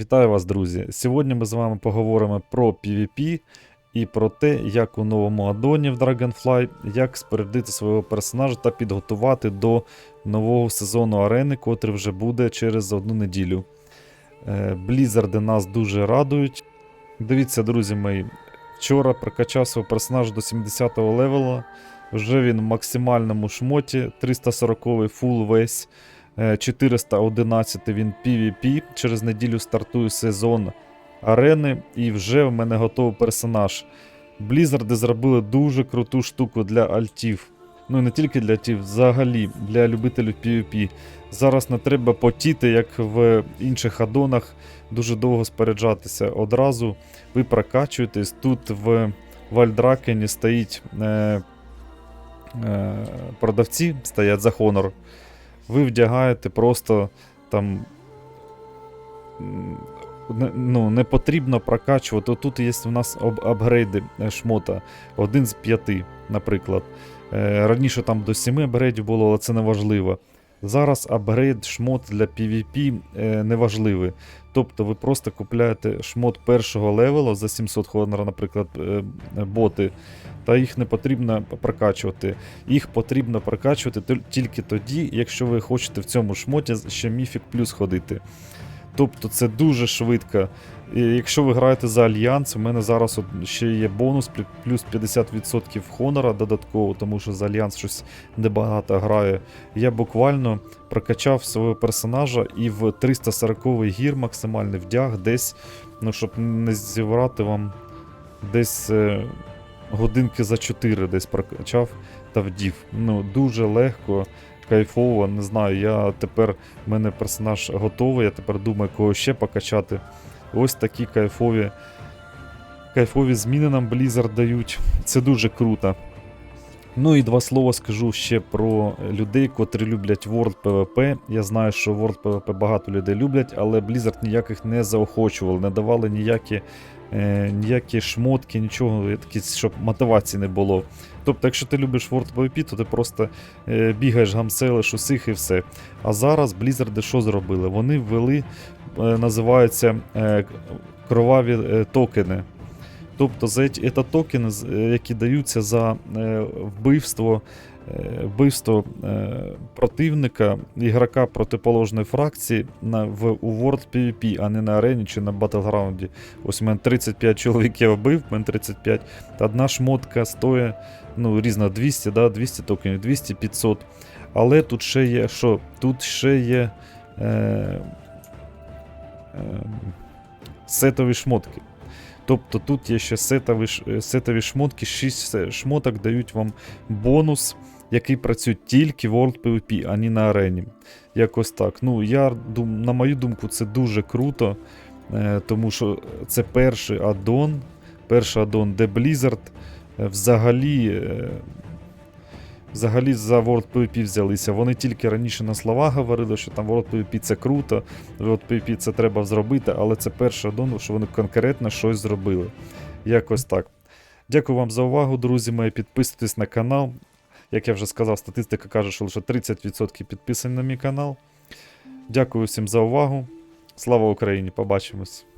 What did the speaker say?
Вітаю вас, друзі! Сьогодні ми з вами поговоримо про PvP і про те, як у новому адоні в Dragonfly, як спорядити свого персонажа та підготувати до нового сезону арени, котрий вже буде через одну неділю. Е, Блізарди нас дуже радують. Дивіться, друзі мої, вчора прокачав свого персонажа до 70-го левела. Вже він в максимальному шмоті, 340-й фул весь. Е, 411 він PvP. Через неділю стартує сезон арени, і вже в мене готовий персонаж. Блізарди зробили дуже круту штуку для альтів. Ну і не тільки для альтів, взагалі для любителів PvP. Зараз не треба потіти, як в інших адонах, дуже довго споряджатися. Одразу ви прокачуєтесь. Тут в Вальдракені стоїть е, е, продавці, стоять за Honor ви вдягаєте просто там. Ну, не потрібно прокачувати. Тут є в нас апгрейди е, шмота. Один з п'яти, наприклад. Е, Раніше там до сіми апгрейдів було, але це не важливо. Зараз апгрейд шмот для PvP е, неважливий. Тобто ви просто купляєте шмот першого левела за 700 хонора, наприклад, е, е, боти, та їх не потрібно прокачувати. Їх потрібно прокачувати тільки тоді, якщо ви хочете в цьому шмоті ще міфік плюс ходити. Тобто це дуже швидко. І якщо ви граєте за Альянс, у мене зараз ще є бонус плюс 50% хонора додатково, тому що за Альянс щось небагато грає. Я буквально прокачав свого персонажа і в 340 гір максимальний вдяг десь, ну щоб не зібрати вам десь е, годинки за 4 десь прокачав та вдів. Ну, дуже легко, кайфово, не знаю. Я тепер в мене персонаж готовий, я тепер думаю, кого ще покачати. Ось такі кайфові. Кайфові зміни нам Blizzard дають. Це дуже круто. Ну і два слова скажу ще про людей, котрі люблять World PvP. Я знаю, що World PvP багато людей люблять, але Blizzard ніяких не заохочували, не давали ніякі, е, ніякі шмотки, нічого, щоб мотивації не було. Тобто, якщо ти любиш World PvP, то ти просто е, бігаєш, гамселиш усіх і все. А зараз Blizzard що зробили? Вони ввели, е, називаються е, кроваві е, токени. Тобто це токени, е, які даються за е, вбивство, вбивство е, противника, ігрока протиположної фракції в, у World PvP, а не на арені чи на Battleground. Ось у мене 35 чоловік я вбив, мене 35. Одна шмотка стоїть ну, різна 200, да, 200 токенів, 200, 500. Але тут ще є що? Тут ще є е, е, сетові шмотки. Тобто тут є ще сетові, е, сетові шмотки, 6 шмоток дають вам бонус, який працює тільки в World PvP, а не на арені. Якось так. Ну, я на мою думку, це дуже круто, е, тому що це перший аддон, перший аддон, де Blizzard е, взагалі. Взагалі за World PvP взялися. Вони тільки раніше на словах говорили, що там World PvP це круто, World PvP це треба зробити, але це перший аддон, що вони конкретно щось зробили. Якось так. Дякую вам за увагу, друзі мої. Підписуйтесь на канал. Як я вже сказав, статистика каже, що лише 30% підписані на мій канал. Дякую всім за увагу. Слава Україні! Побачимось!